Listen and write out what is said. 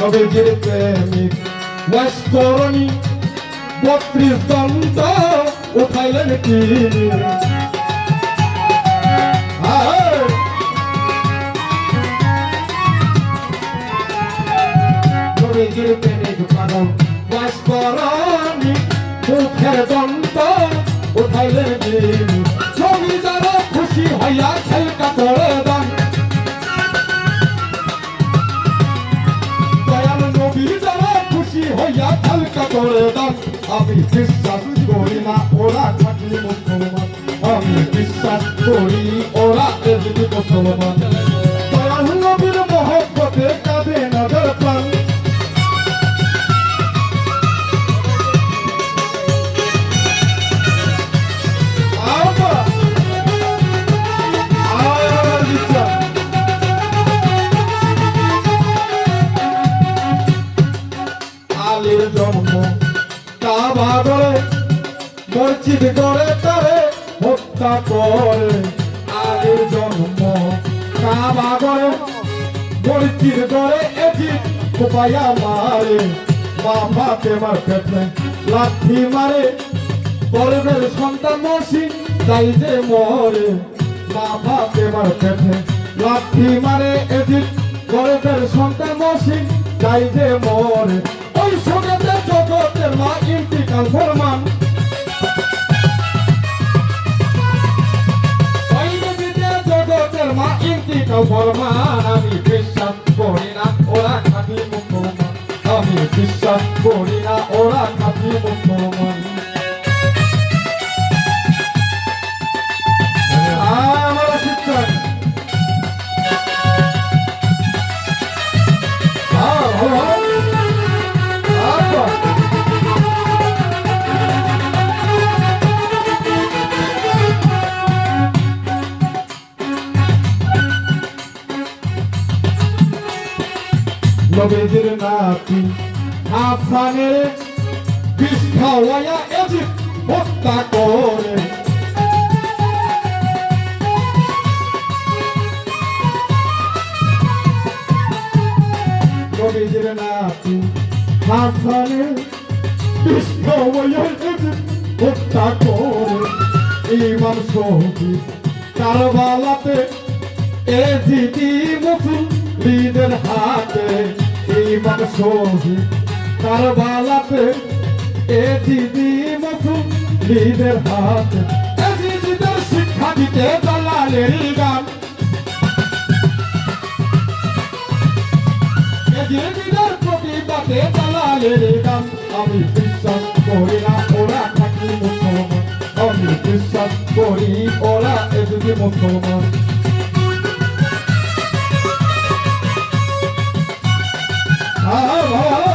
নবীজির প্রেমিক ওয়াস করণী বত্রিশ দন্ত উঠাইলেন কি! নবীজির প্রেমিক পাগল ওয়াস করণী মুখের দন্ত আমি বিশ্বাস করি না, ওরা খাঁটি মুসলমান। আমি বিশ্বাস করি, ওরা এদিকে মুসলমান। দয়াল নবীর মহব্বতে কাঁদে নজর প্রাণ। আবা! কাবা গড়ে মসজিদ গড়ে তারে, হত্যা করে আলীর জন্ম। কাবা গড়ে মসজিদ গড়ে এটি কোপায়া মারে বাবাকে মার পেটে লাঠি মারে। গর্বের সন্তান মসি, তাই যে মরে। বাবাকে মার পেটে লাঠি মারে এদিক গর্বের সন্তান মসি, তাই যে মরে। নদীতে জগতের মা ইন্তিকাল ফরমান। আমি বিশ্বাস করি না, ওরা খাঁটি মুসলমান। আমি বিশ্বাস করি নবীজির নাতি হাসানের বিষ খাওয়াইয়া এজিদ হত্যা করে। নবীজির নাতি হাসানের বিষ খাওয়াইয়া এজিদ হত্যা করে। ইমাম শহীদ কারবালাতে এজিদি মুসলিমদের হাতে ইমাম শহীদ কারবালাতে এজিদি মুসলিমদের হাতে। এজিদিদের শিক্ষা দিতে দালালের গান। এজিদিদের প্রতিবাদে দালালের গান। আমি বিশ্বাস করি না, ওরা থাকি মুসলমান। আমি বিশ্বাস করি ওরা এদিকে মুসলমান। Ah, ah, ah. ah.